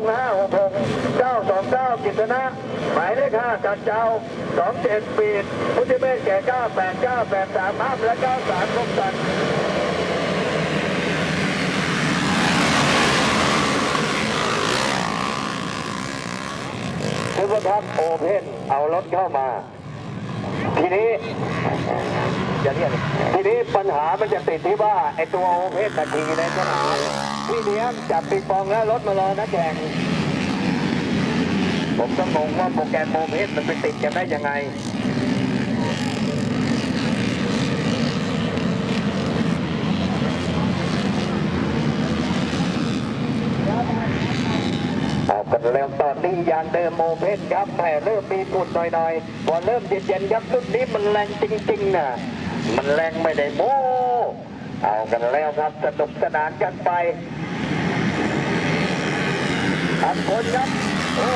งห้าหกหกเก้าสองเก้ากิษณะหมายเลขห้าจัดเจ้าสองเจ็ดปีดพุทธิเมฆแก่เก้าแปดเก้าแปดสามห้าและเก้าสามครบกันคุณประทับโอเพนเอารถเข้ามา ทีนี้ทีนี้ปัญหามันจะติดที่ว่าไอตัวโอเพนตะทีในสนาม พี่เลี้ยงจับปิงปองแล้วรถมารอนะแข่งผมก็งงว่าโปรแกรมโอเพนมันไปติดกันได้ยังไงเอากันแล้วตอนนี้ยางเดิมโมเพนครับแต่เริ่มมีฝุ่นหน่อยๆพอเริ่มเย็นๆครับรุ่นนี้มันแรงจริงๆนะมันแรงไม่ได้โม้ เอากันแล้วครับสนุกสนานกันไปอันคนครับโอ้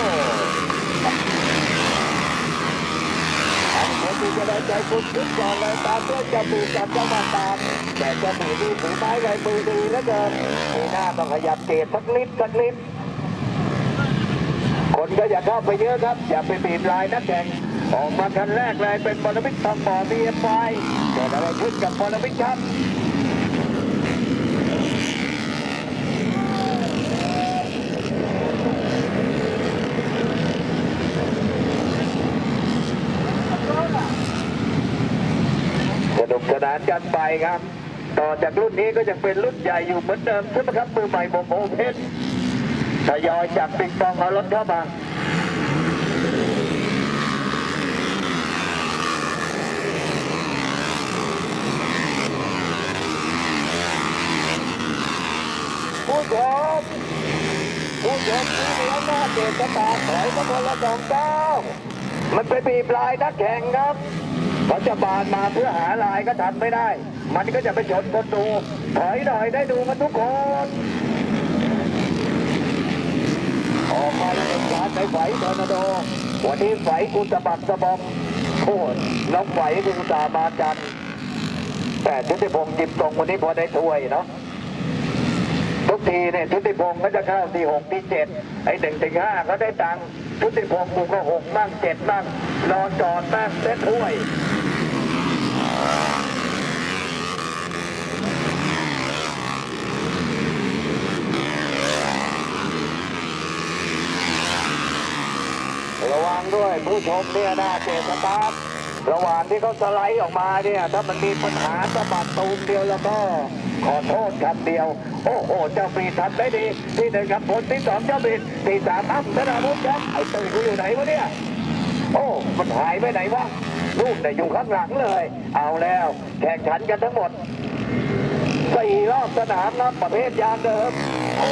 อันคนที่จะได้ใจคุณทุกก่อนเลยตามด้วยจมูกกับจังหวะตามแต่จมูกดีถือไม้ไว้มือดีเหลือเกินมีหน้าต้องขยับเกตสักนิดสักนิดคนก็อย่าเข้าไปเยอะครับ อย่าไปบีบลายนักแข่งออกมาคันแรกเลยเป็นบอลวิทย์ทองบ่อบีเอ็มไฟเกิดอะไรขึ้นกับบอลวิทย์ครับสนุกสนานกันไปครับ ต่อจากรุ่นนี้ก็ยังเป็นรุ่นใหญ่อยู่เหมือนเดิมใช่ไหมครับมือใหม่โมโมเพชรทยอยจากปิงปองเอารถเข้ามาผู้ชมผู้ชมที่เหลือหน้าเจตตาถอยมาคนละสองเก้ามันไปบีบลายนักแข่งครับ เขาจะบานมาเพื่อหาลายก็ทำไม่ได้ มันก็จะไปชนคนดู ถอยหน่อยได้ดูกันทุกคนออกมาแล้วเป็นการในไฟทอร์นาโด วันนี้ไฟกุสะบัดสะบอมโอ้ยน้องไฟกุสามาจันแต่ทุติพงศ์จิบตรงวันนี้พอได้ถ้วยเนาะทุกทีเนี่ยทุติพงศ์ก็จะเข้าที่หกที่เจ็ดไอ้หนึ่งถึงห้าก็ได้ตังค์ทุติพงศ์กูก็หกบ้างเจ็ดบ้างนอนจอดบ้างเซ็ตถ้วย ระวังด้วยผู้ชมเนี่ยนะเจสตาร์ระหว่างที่เขาสไลด์ออกมาเนี่ย ถ้ามันมีปัญหาสะบัดตูมเดียวแล้วก็ขอโทษคำเดียว โอ้โห เจ้าปีทำได้ดี ที่หนึ่งกับผลที่สองเจ้าปีที่สามอ้ำธนาวุฒิครับไอ้ตื่นกูอยู่ไหนวะเนี่ย โอ้ มันหายไปไหนวะลูกแต่อยู่ข้างหลังเลย เอาแล้วแข่งขันกันทั้งหมดสี่รอบสนามนะประเภทยางเดิม โอ้